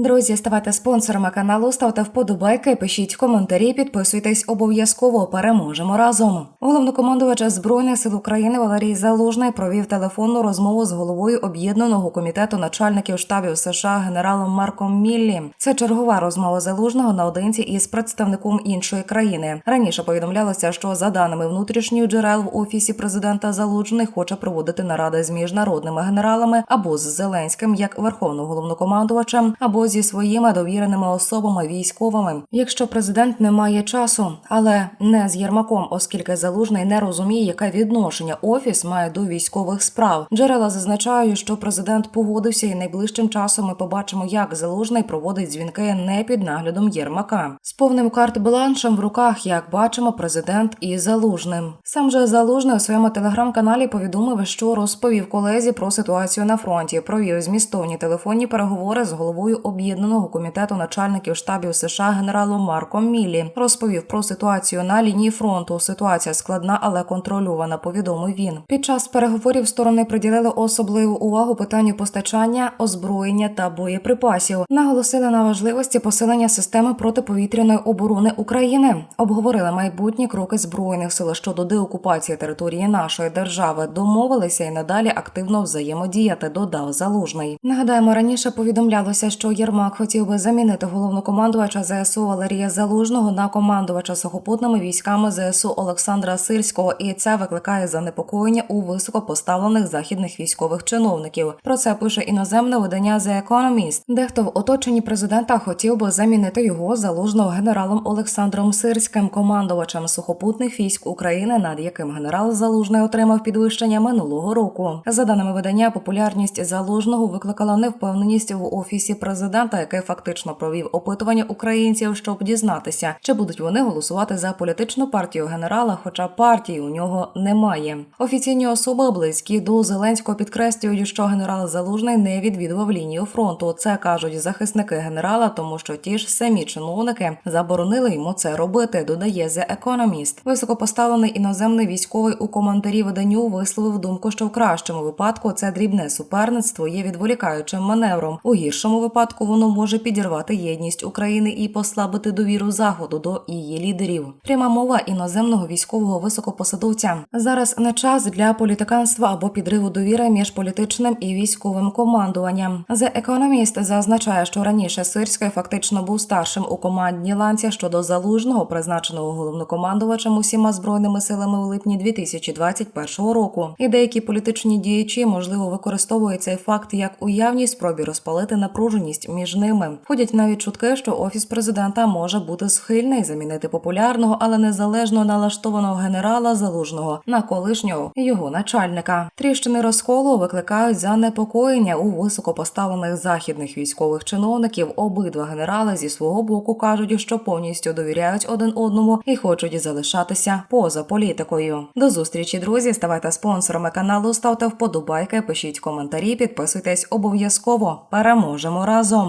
Друзі, ставайте спонсорами каналу, ставте вподобайки, пишіть коментарі, підписуйтесь обов'язково. Переможемо разом. Головнокомандувач збройних сил України Валерій Залужний провів телефонну розмову з головою об'єднаного комітету начальників штабів США генералом Марком Міллі. Це чергова розмова залужного наодинці із представником іншої країни. Раніше повідомлялося, що за даними внутрішніх джерел в офісі президента Залужний хоче проводити наради з міжнародними генералами або з Зеленським як верховним головнокомандувачем, або зі своїми довіреними особами військовими, якщо президент не має часу, але не з Єрмаком, оскільки залужний не розуміє, яке відношення офіс має до військових справ. Джерела зазначають, що президент погодився, і найближчим часом ми побачимо, як залужний проводить дзвінки не під наглядом Єрмака. З повним карт-бланшем в руках, як бачимо, президент і залужним. Сам же залужний у своєму телеграм-каналі повідомив, що розповів колезі про ситуацію на фронті, провів змістовні телефонні переговори з головою об'єднаного комітету начальників штабів США генералом Марком Міллі. Розповів про ситуацію на лінії фронту. Ситуація складна, але контрольована. Повідомив він. Під час переговорів сторони приділили особливу увагу питанню постачання, озброєння та боєприпасів. Наголосили на важливості посилення системи протиповітряної оборони України. Обговорили майбутні кроки збройних сил щодо деокупації території нашої держави. Домовилися і надалі активно взаємодіяти. Додав залужний. Нагадаємо, раніше повідомлялося, що Єрмак хотів би замінити головнокомандувача ЗСУ Валерія Залужного на командувача сухопутними військами ЗСУ Олександра Сирського, і це викликає занепокоєння у високопоставлених західних військових чиновників. Про це пише іноземне видання The Economist. Дехто в оточенні президента хотів би замінити його залужного генералом Олександром Сирським, командувачем сухопутних військ України, над яким генерал Залужний отримав підвищення минулого року. За даними видання, популярність залужного викликала невпевненість в офісі президента, який фактично провів опитування українців, щоб дізнатися, чи будуть вони голосувати за політичну партію генерала, хоча партії у нього немає. Офіційні особи близькі до Зеленського підкреслюють, що генерал Залужний не відвідував лінію фронту. Це кажуть захисники генерала, тому що ті ж самі чиновники заборонили йому це робити. Додає The Economist. Високопоставлений іноземний військовий у коментарі виданню висловив думку, що в кращому випадку це дрібне суперництво є відволікаючим маневром. У гіршому випадку воно може підірвати єдність України і послабити довіру заходу до її лідерів. Пряма мова іноземного військового високопосадовця. Зараз не час для політиканства або підриву довіри між політичним і військовим командуванням. The Economist зазначає, що раніше Сирський фактично був старшим у командній ланці щодо залужного, призначеного головнокомандувачем усіма збройними силами у липні 2021 року. І деякі політичні діячі можливо використовують цей факт як уявній спробі розпалити напруженість між ними. Ходять навіть чутки, що офіс президента може бути схильний замінити популярного, але незалежно налаштованого генерала залужного на колишнього його начальника. Тріщини розколу викликають занепокоєння у високопоставлених західних військових чиновників. Обидва генерали зі свого боку кажуть, що повністю довіряють один одному і хочуть залишатися поза політикою. До зустрічі, друзі. Ставайте спонсорами каналу, ставте вподобайки, пишіть коментарі, підписуйтесь обов'язково. Переможемо разом.